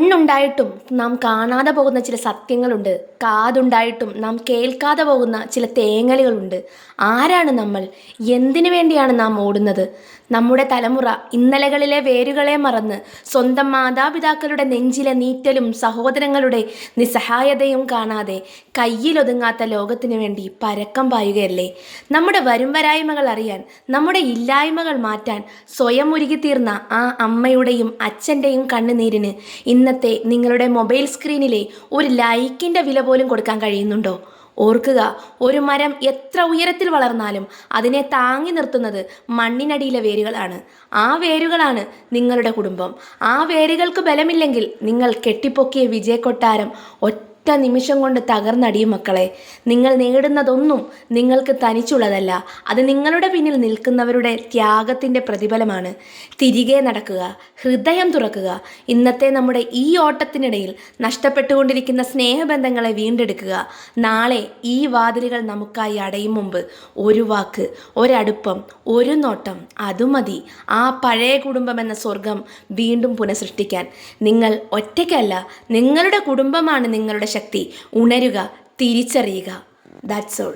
കണ്ണുണ്ടായിട്ടും നാം കാണാതെ പോകുന്ന ചില സത്യങ്ങളുണ്ട്. കാതുണ്ടായിട്ടും നാം കേൾക്കാതെ പോകുന്ന ചില തേങ്ങലുകളുണ്ട്. ആരാണ് നമ്മൾ? എന്തിനു വേണ്ടിയാണ് നാം ഓടുന്നത്? നമ്മുടെ തലമുറ ഇന്നലകളിലെ വേരുകളെ മറന്ന് സ്വന്തം മാതാപിതാക്കളുടെ നെഞ്ചിലെ നീറ്റലും സഹോദരങ്ങളുടെ നിസ്സഹായതയും കാണാതെ കയ്യിലൊതുങ്ങാത്ത ലോകത്തിനു വേണ്ടി പരക്കം പായുകയല്ലേ? നമ്മുടെ വരും വരായ്മകൾ അറിയാൻ നമ്മുടെ ഇല്ലായ്മകൾ മാറ്റാൻ സ്വയം ഒരുകിത്തീർന്ന ആ അമ്മയുടെയും അച്ഛന്റെയും കണ്ണുനീരിന് ഇന്നത്തെ നിങ്ങളുടെ മൊബൈൽ സ്ക്രീനിലെ ഒരു ലൈക്കിന്റെ വില പോലും കൊടുക്കാൻ കഴിയുന്നുണ്ടോ? ഓർക്കുക ഒരു മരം എത്ര ഉയരത്തിൽ വളർന്നാലും അതിനെ താങ്ങി നിർത്തുന്നത് മണ്ണിനടിയിലെ വേരുകളാണ് ആ വേരുകളാണ് നിങ്ങളുടെ കുടുംബം. ആ വേരുകൾക്ക് ബലമില്ലെങ്കിൽ നിങ്ങൾ കെട്ടിപ്പൊക്കിയ വിജയക്കൊട്ടാരം ഒറ്റ നിമിഷം കൊണ്ട് തകർന്നടിയും മക്കളെ. നിങ്ങൾ നേടുന്നതൊന്നും നിങ്ങൾക്ക് തനിച്ചുള്ളതല്ല. അത് നിങ്ങളുടെ പിന്നിൽ നിൽക്കുന്നവരുടെ ത്യാഗത്തിന്റെ പ്രതിഫലമാണ്. തിരികെ നടക്കുക ഹൃദയം തുറക്കുക. ഇന്നത്തെ നമ്മുടെ ഈ ഓട്ടത്തിനിടയിൽ നഷ്ടപ്പെട്ടുകൊണ്ടിരിക്കുന്ന സ്നേഹബന്ധങ്ങളെ വീണ്ടെടുക്കുക. നാളെ ഈ വാതിലുകൾ നമുക്കായി അടയും മുമ്പ് ഒരു വാക്ക് ഒരടുപ്പം ഒരു നോട്ടം അതുമതി ആ പഴയ കുടുംബം എന്ന സ്വർഗം വീണ്ടും പുനഃസൃഷ്ടിക്കാൻ. നിങ്ങൾ ഒറ്റയ്ക്കല്ല നിങ്ങളുടെ കുടുംബമാണ് നിങ്ങളുടെ ശക്തി. ഉണരുക തിരിച്ചറിയുക. That's all